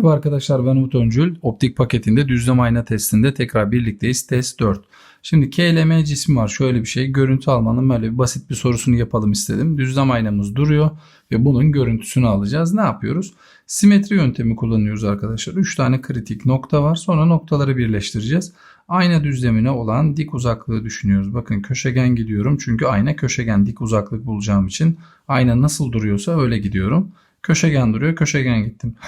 Merhaba arkadaşlar ben Umut Öncül. Optik paketinde düzlem ayna testinde tekrar birlikteyiz. Test 4. Şimdi KLM cismi var. Şöyle bir şey. Görüntü almanın böyle bir basit bir sorusunu yapalım istedim. Düzlem aynamız duruyor ve bunun görüntüsünü alacağız. Ne yapıyoruz? Simetri yöntemi kullanıyoruz arkadaşlar. 3 tane kritik nokta var. Sonra noktaları birleştireceğiz. Ayna düzlemine olan dik uzaklığı düşünüyoruz. Bakın köşegen gidiyorum. Çünkü ayna köşegen dik uzaklık bulacağım için. Ayna nasıl duruyorsa öyle gidiyorum. Köşegen duruyor. Köşegen gittim.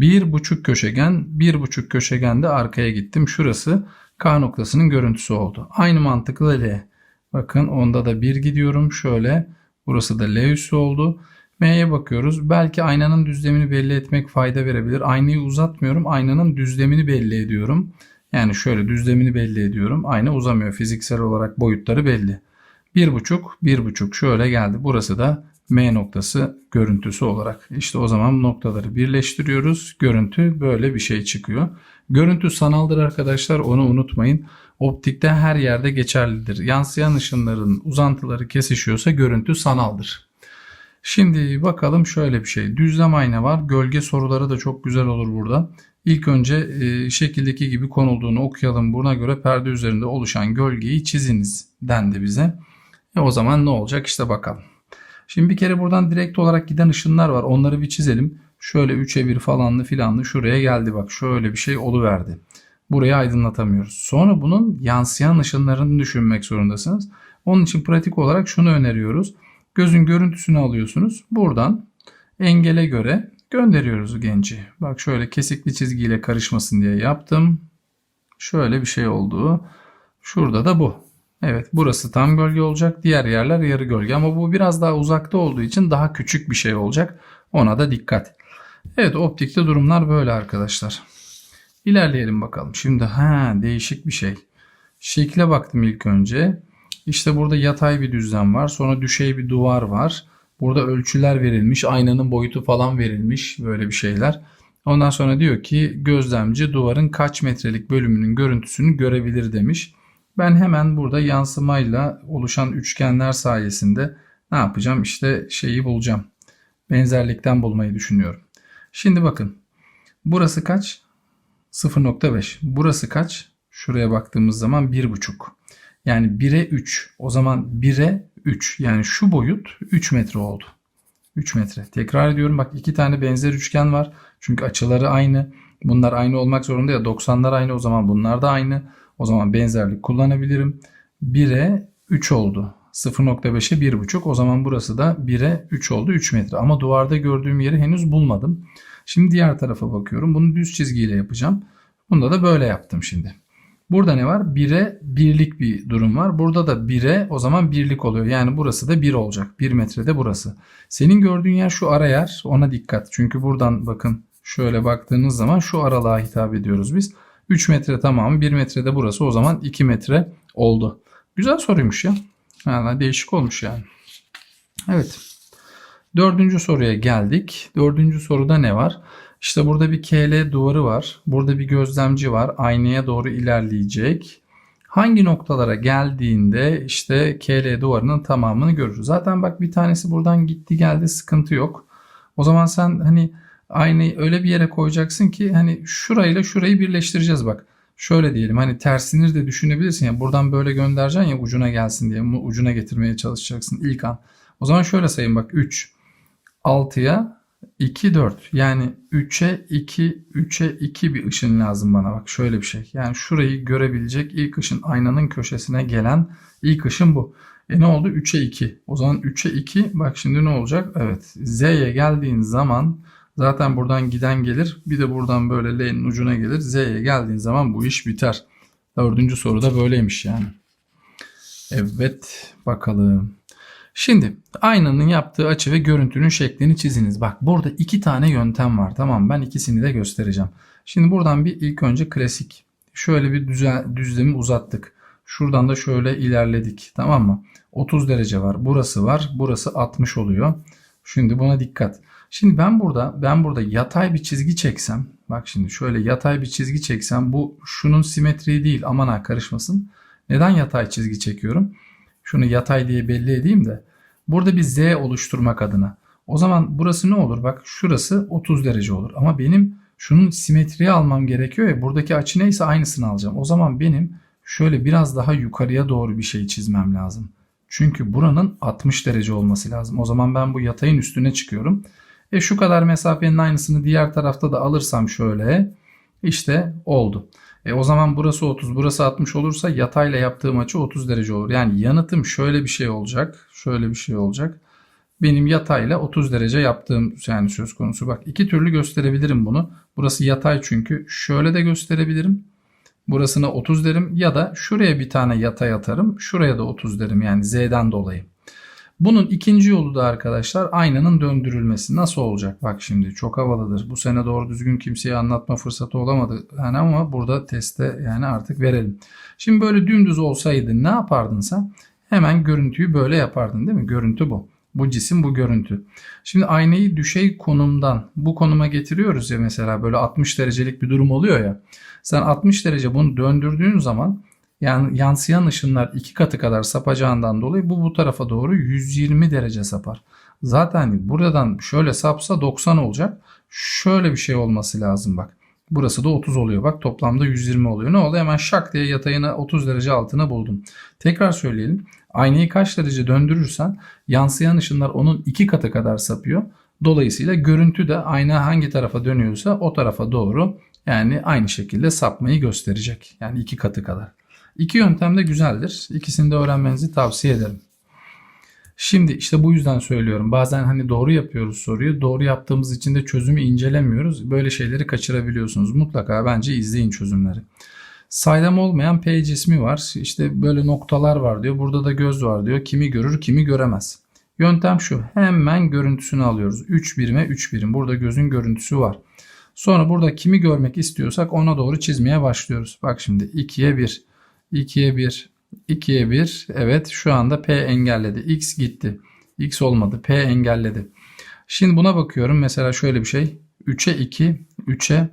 Bir buçuk köşegen, bir buçuk köşegen de arkaya gittim. Şurası K noktasının görüntüsü oldu. Aynı mantıkla L. Bakın onda da bir gidiyorum. Şöyle burası da L üssü oldu. M'ye bakıyoruz. Belki aynanın düzlemini belli etmek fayda verebilir. Aynayı uzatmıyorum. Aynanın düzlemini belli ediyorum. Yani şöyle düzlemini belli ediyorum. Ayna uzamıyor. Fiziksel olarak boyutları belli. Bir buçuk, bir buçuk şöyle geldi. Burası da M noktası görüntüsü olarak. İşte o zaman noktaları birleştiriyoruz. Görüntü böyle bir şey çıkıyor. Görüntü sanaldır arkadaşlar onu unutmayın. Optikte her yerde geçerlidir. Yansıyan ışınların uzantıları kesişiyorsa görüntü sanaldır. Şimdi bakalım şöyle bir şey. Düzlem ayna var. Gölge soruları da çok güzel olur burada. İlk önce e, şekildeki gibi konulduğunu okuyalım. Buna göre perde üzerinde oluşan gölgeyi çiziniz dendi bize. E o zaman ne olacak işte bakalım. Şimdi bir kere buradan direkt olarak giden ışınlar var. Onları bir çizelim. Şöyle 3'e 1 falanlı filanlı şuraya geldi bak. Şöyle bir şey oluverdi. Burayı aydınlatamıyoruz. Sonra bunun yansıyan ışınlarını düşünmek zorundasınız. Onun için pratik olarak şunu öneriyoruz. Gözün görüntüsünü alıyorsunuz. Buradan engele göre gönderiyoruz genci. Bak şöyle kesikli çizgiyle karışmasın diye yaptım. Şöyle bir şey oldu. Şurada da bu. Evet burası tam gölge olacak. Diğer yerler yarı gölge ama bu biraz daha uzakta olduğu için daha küçük bir şey olacak. Ona da dikkat. Evet optikte durumlar böyle arkadaşlar. İlerleyelim bakalım. Şimdi ha değişik bir şey. Şekle baktım ilk önce. İşte burada yatay bir düzlem var. Sonra düşey bir duvar var. Burada ölçüler verilmiş. Aynanın boyutu falan verilmiş. Böyle bir şeyler. Ondan sonra diyor ki gözlemci duvarın kaç metrelik bölümünün görüntüsünü görebilir demiş. Ben hemen burada yansımayla oluşan üçgenler sayesinde ne yapacağım? İşte şeyi bulacağım. Benzerlikten bulmayı düşünüyorum. Şimdi bakın. Burası kaç? 0.5. Burası kaç? Şuraya baktığımız zaman 1.5. Yani 1'e 3. O zaman 1'e 3. Yani şu boyut 3 metre oldu. 3 metre. Tekrar ediyorum bak iki tane benzer üçgen var. Çünkü açıları aynı. Bunlar aynı olmak zorunda ya 90'lar aynı o zaman bunlar da aynı. O zaman benzerlik kullanabilirim. 1'e 3 oldu. 0.5'e 1.5 o zaman burası da 1'e 3 oldu 3 metre. Ama duvarda gördüğüm yeri henüz bulmadım. Şimdi diğer tarafa bakıyorum. Bunu düz çizgiyle yapacağım. Bunda da böyle yaptım şimdi. Burada ne var? 1'e birlik bir durum var. Burada da 1'e o zaman birlik oluyor. Yani burası da 1 olacak. 1 metrede burası. Senin gördüğün yer şu ara yer. Ona dikkat. Çünkü buradan bakın şöyle baktığınız zaman şu aralığa hitap ediyoruz biz. 3 metre tamam. 1 metrede burası o zaman 2 metre oldu. Güzel soruymuş ya. Yani değişik olmuş yani. Evet. Dördüncü soruya geldik. Dördüncü soruda ne var? İşte burada bir KL duvarı var. Burada bir gözlemci var. Aynaya doğru ilerleyecek. Hangi noktalara geldiğinde işte KL duvarının tamamını görürüz. Zaten bak bir tanesi buradan gitti geldi sıkıntı yok. O zaman sen hani aynayı öyle bir yere koyacaksın ki hani şurayla şurayı birleştireceğiz bak. Şöyle diyelim hani tersini de düşünebilirsin ya buradan böyle göndereceksin ya ucuna gelsin diye ucuna getirmeye çalışacaksın ilk an. O zaman şöyle sayın bak 3 6'ya 2 4 yani 3'e 2 3'e 2 bir ışın lazım bana bak şöyle bir şey. Yani şurayı görebilecek ilk ışın aynanın köşesine gelen ilk ışın bu. E ne oldu? 3'e 2. O zaman 3'e 2 bak şimdi ne olacak? Evet Z'ye geldiğin zaman zaten buradan giden gelir. Bir de buradan böyle L'nin ucuna gelir. Z'ye geldiğin zaman bu iş biter. Dördüncü soru da böyleymiş yani. Evet bakalım. Şimdi aynanın yaptığı açı ve görüntünün şeklini çiziniz. Bak burada iki tane yöntem var. Tamam ben ikisini de göstereceğim. Şimdi buradan bir ilk önce klasik. Şöyle bir düzen, düzlemi uzattık. Şuradan da şöyle ilerledik. Tamam mı? 30 derece var. Burası var. Burası 60 oluyor. Şimdi buna dikkat. Şimdi ben burada ben burada yatay bir çizgi çeksem bak şimdi şöyle yatay bir çizgi çeksem bu şunun simetriği değil aman ha karışmasın. Neden yatay çizgi çekiyorum? Şunu yatay diye belli edeyim de burada bir z oluşturmak adına. O zaman burası ne olur? Bak şurası 30 derece olur. Ama benim Şunun simetriyi almam gerekiyor ya buradaki açı neyse aynısını alacağım. O zaman benim şöyle biraz daha yukarıya doğru bir şey çizmem lazım. Çünkü buranın 60 derece olması lazım. O zaman ben bu yatayın üstüne çıkıyorum. E şu kadar mesafenin aynısını diğer tarafta da alırsam şöyle işte oldu. E o zaman burası 30, burası 60 olursa yatayla yaptığım açı 30 derece olur. Yani yanıtım şöyle bir şey olacak. Şöyle bir şey olacak. Benim yatayla 30 derece yaptığım yani söz konusu. Bak iki türlü gösterebilirim bunu. Burası yatay çünkü. Şöyle de gösterebilirim. Burasına 30 derim ya da şuraya bir tane yatay atarım. Şuraya da 30 derim yani Z'den dolayı. Bunun ikinci yolu da arkadaşlar aynanın döndürülmesi. Nasıl olacak? Bak şimdi çok havalıdır. Bu sene doğru düzgün kimseye anlatma fırsatı olamadı. Yani ama burada teste yani artık verelim. Şimdi böyle dümdüz olsaydı ne yapardın sen? Hemen görüntüyü böyle yapardın değil mi? Görüntü bu. Bu cisim bu görüntü. Şimdi aynayı düşey konumdan bu konuma getiriyoruz ya mesela böyle 60 derecelik bir durum oluyor ya. Sen 60 derece bunu döndürdüğün zaman yani yansıyan ışınlar iki katı kadar sapacağından dolayı bu bu tarafa doğru 120 derece sapar. Zaten buradan şöyle sapsa 90 olacak. Şöyle bir şey olması lazım bak. Burası da 30 oluyor. Bak toplamda 120 oluyor. Ne oldu? Hemen şak diye yatayına 30 derece altına buldum. Tekrar söyleyelim. Aynayı kaç derece döndürürsen yansıyan ışınlar onun iki katı kadar sapıyor. Dolayısıyla görüntü de ayna hangi tarafa dönüyorsa o tarafa doğru yani aynı şekilde sapmayı gösterecek. Yani iki katı kadar. İki yöntem de güzeldir. İkisini de öğrenmenizi tavsiye ederim. Şimdi işte bu yüzden söylüyorum. Bazen hani doğru yapıyoruz soruyu. Doğru yaptığımız için de çözümü incelemiyoruz. Böyle şeyleri kaçırabiliyorsunuz. Mutlaka bence izleyin çözümleri. Saydam olmayan P cismi var. İşte böyle noktalar var diyor. Burada da göz var diyor. Kimi görür kimi göremez. Yöntem şu. Hemen görüntüsünü alıyoruz. 3 birime 3 birim. Burada gözün görüntüsü var. Sonra burada kimi görmek istiyorsak ona doğru çizmeye başlıyoruz. Bak şimdi 2'ye 1, 2'ye 1, 2'ye 1. Evet şu anda P engelledi. X gitti. X olmadı. P engelledi. Şimdi buna bakıyorum. Mesela şöyle bir şey. 3'e 2, 3'e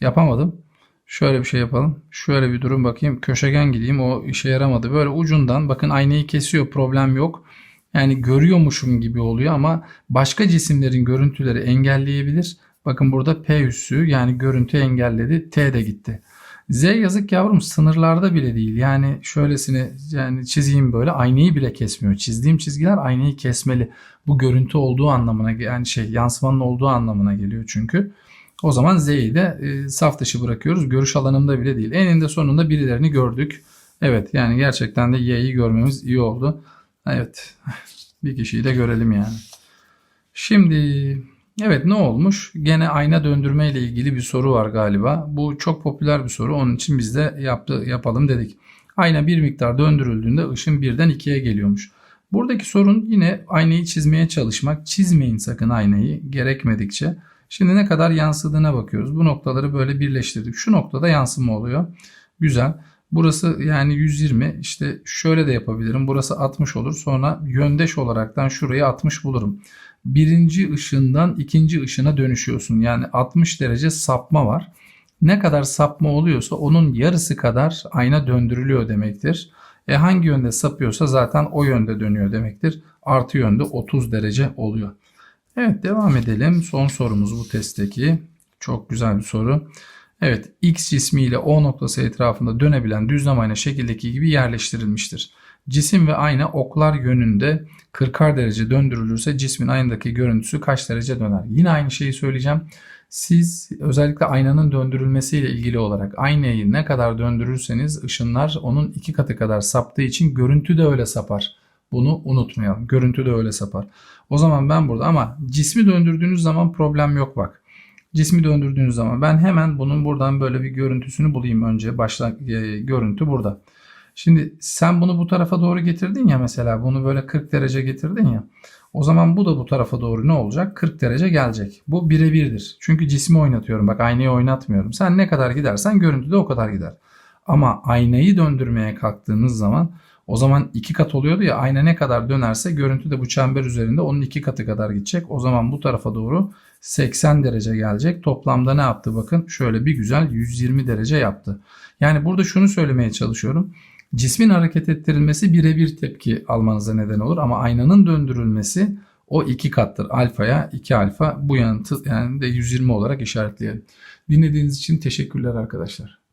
yapamadım. Şöyle bir şey yapalım. Şöyle bir durum bakayım. Köşegen gideyim. O işe yaramadı. Böyle ucundan bakın aynayı kesiyor. Problem yok. Yani görüyormuşum gibi oluyor ama başka cisimlerin görüntüleri engelleyebilir. Bakın burada P üssü yani görüntü engelledi. T de gitti. Z yazık yavrum sınırlarda bile değil. Yani şöylesine yani çizeyim böyle aynayı bile kesmiyor. Çizdiğim çizgiler aynayı kesmeli. Bu görüntü olduğu anlamına yani şey yansımanın olduğu anlamına geliyor çünkü. O zaman Z'yi de e, saf dışı bırakıyoruz. Görüş alanında bile değil. Eninde sonunda birilerini gördük. Evet yani gerçekten de Y'yi görmemiz iyi oldu. Evet bir kişiyi de görelim yani. Şimdi evet ne olmuş? Gene ayna döndürme ile ilgili bir soru var galiba. Bu çok popüler bir soru. Onun için biz de yaptı, yapalım dedik. Ayna bir miktar döndürüldüğünde ışın birden ikiye geliyormuş. Buradaki sorun yine aynayı çizmeye çalışmak. Çizmeyin sakın aynayı gerekmedikçe. Şimdi ne kadar yansıdığına bakıyoruz. Bu noktaları böyle birleştirdik. Şu noktada yansıma oluyor. Güzel. Burası yani 120 işte şöyle de yapabilirim. Burası 60 olur. Sonra yöndeş olaraktan şurayı 60 bulurum. Birinci ışından ikinci ışına dönüşüyorsun. Yani 60 derece sapma var. Ne kadar sapma oluyorsa onun yarısı kadar ayna döndürülüyor demektir. E hangi yönde sapıyorsa zaten o yönde dönüyor demektir. Artı yönde 30 derece oluyor. Evet devam edelim. Son sorumuz bu testteki. Çok güzel bir soru. Evet X cismi ile O noktası etrafında dönebilen düzlem ayna şekildeki gibi yerleştirilmiştir. Cisim ve ayna oklar yönünde 40'ar derece döndürülürse cismin aynadaki görüntüsü kaç derece döner? Yine aynı şeyi söyleyeceğim. Siz özellikle aynanın döndürülmesiyle ilgili olarak aynayı ne kadar döndürürseniz ışınlar onun iki katı kadar saptığı için görüntü de öyle sapar. Bunu unutmayalım. Görüntü de öyle sapar. O zaman ben burada ama cismi döndürdüğünüz zaman problem yok bak. Cismi döndürdüğünüz zaman ben hemen bunun buradan böyle bir görüntüsünü bulayım önce. Başla e, görüntü burada. Şimdi sen bunu bu tarafa doğru getirdin ya mesela bunu böyle 40 derece getirdin ya. O zaman bu da bu tarafa doğru ne olacak? 40 derece gelecek. Bu birebirdir. Çünkü cismi oynatıyorum. Bak aynayı oynatmıyorum. Sen ne kadar gidersen görüntü de o kadar gider. Ama aynayı döndürmeye kalktığınız zaman o zaman iki kat oluyordu ya ayna ne kadar dönerse görüntü de bu çember üzerinde onun iki katı kadar gidecek. O zaman bu tarafa doğru 80 derece gelecek. Toplamda ne yaptı bakın şöyle bir güzel 120 derece yaptı. Yani burada şunu söylemeye çalışıyorum. Cismin hareket ettirilmesi birebir tepki almanıza neden olur ama aynanın döndürülmesi O 2 kattır alfaya 2 alfa bu yanıtı yani de 120 olarak işaretleyelim. Dinlediğiniz için teşekkürler arkadaşlar.